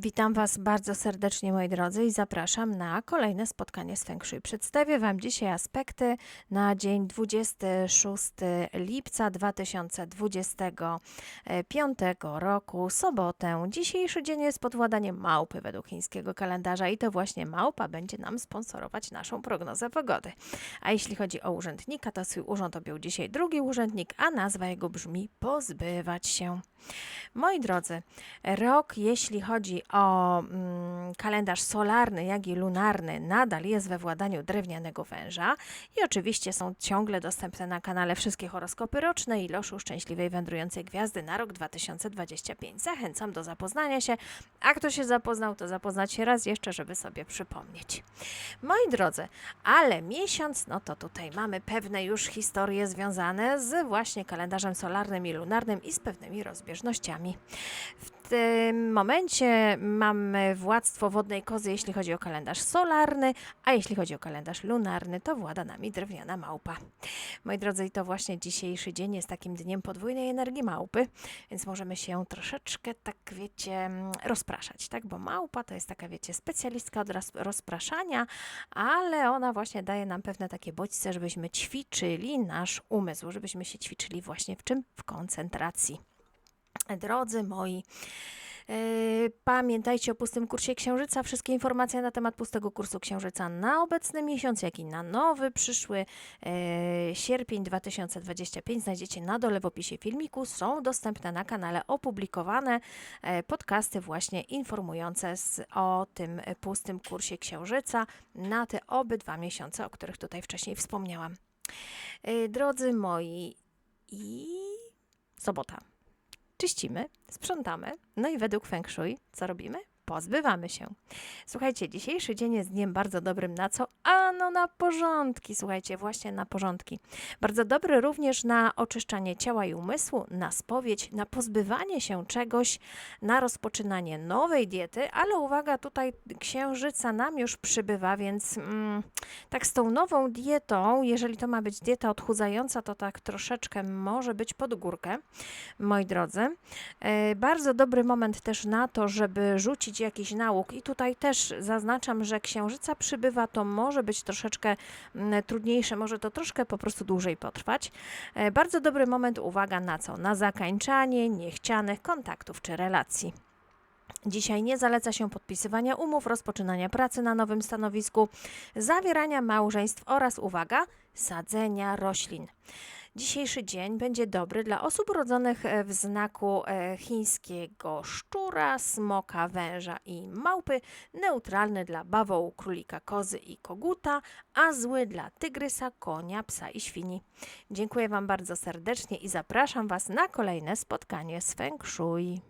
Witam Was bardzo serdecznie, moi drodzy, i zapraszam na kolejne spotkanie z Feng Shui. Przedstawię Wam dzisiaj aspekty na dzień 26 lipca 2025 roku, sobotę. Dzisiejszy dzień jest pod władaniem małpy według chińskiego kalendarza i to właśnie małpa będzie nam sponsorować naszą prognozę pogody. A jeśli chodzi o urzędnika, to swój urząd objął dzisiaj drugi urzędnik, a nazwa jego brzmi pozbywać się. Moi drodzy, rok, jeśli chodzi o mm, kalendarz solarny, jak i lunarny, nadal jest we władaniu drewnianego węża i oczywiście są ciągle dostępne na kanale wszystkie horoskopy roczne i loszu szczęśliwej wędrującej gwiazdy na rok 2025. Zachęcam do zapoznania się, a kto się zapoznał, to zapoznać się raz jeszcze, żeby sobie przypomnieć. Moi drodzy, ale miesiąc, no to tutaj mamy pewne już historie związane z właśnie kalendarzem solarnym i lunarnym i z pewnymi rozbieżnościami. W tym momencie mamy władztwo wodnej kozy, jeśli chodzi o kalendarz solarny, a jeśli chodzi o kalendarz lunarny, to włada nami drewniana małpa. Moi drodzy, to właśnie dzisiejszy dzień jest takim dniem podwójnej energii małpy, więc możemy się troszeczkę, tak wiecie, rozpraszać, tak? Bo małpa to jest taka, wiecie, specjalistka od roz- rozpraszania, ale ona właśnie daje nam pewne takie bodźce, żebyśmy ćwiczyli nasz umysł, żebyśmy się ćwiczyli właśnie w czym? W koncentracji. Drodzy moi, yy, pamiętajcie o pustym kursie Księżyca. Wszystkie informacje na temat pustego kursu Księżyca na obecny miesiąc, jak i na nowy, przyszły yy, sierpień 2025 znajdziecie na dole w opisie filmiku. Są dostępne na kanale opublikowane e, podcasty właśnie informujące z, o tym e, pustym kursie Księżyca na te obydwa miesiące, o których tutaj wcześniej wspomniałam. Yy, drodzy moi, i sobota czyścimy, sprzątamy, no i według Feng Shui co robimy? Pozbywamy się. Słuchajcie, dzisiejszy dzień jest dniem bardzo dobrym na co? A no na porządki, słuchajcie, właśnie na porządki. Bardzo dobry również na oczyszczanie ciała i umysłu, na spowiedź, na pozbywanie się czegoś, na rozpoczynanie nowej diety, ale uwaga, tutaj księżyca nam już przybywa, więc mm, tak z tą nową dietą, jeżeli to ma być dieta odchudzająca, to tak troszeczkę może być pod górkę, moi drodzy. E, Bardzo dobry moment też na to, żeby rzucić jakiś nauk. I tutaj też zaznaczam, że księżyca przybywa, to może być troszeczkę mm, trudniejsze, może to troszkę po prostu dłużej potrwać. E, Bardzo dobry moment, uwaga na co? Na zakańczanie niechcianych kontaktów czy relacji. Dzisiaj nie zaleca się podpisywania umów, rozpoczynania pracy na nowym stanowisku, zawierania małżeństw oraz, uwaga, sadzenia roślin. Dzisiejszy dzień będzie dobry dla osób urodzonych e, w znaku e, chińskiego szczura, smoka, węża i małpy, neutralny dla bawołu, królika, kozy i koguta, a zły dla tygrysa, konia, psa i świni. Dziękuję Wam bardzo serdecznie i zapraszam Was na kolejne spotkanie z Feng Shui.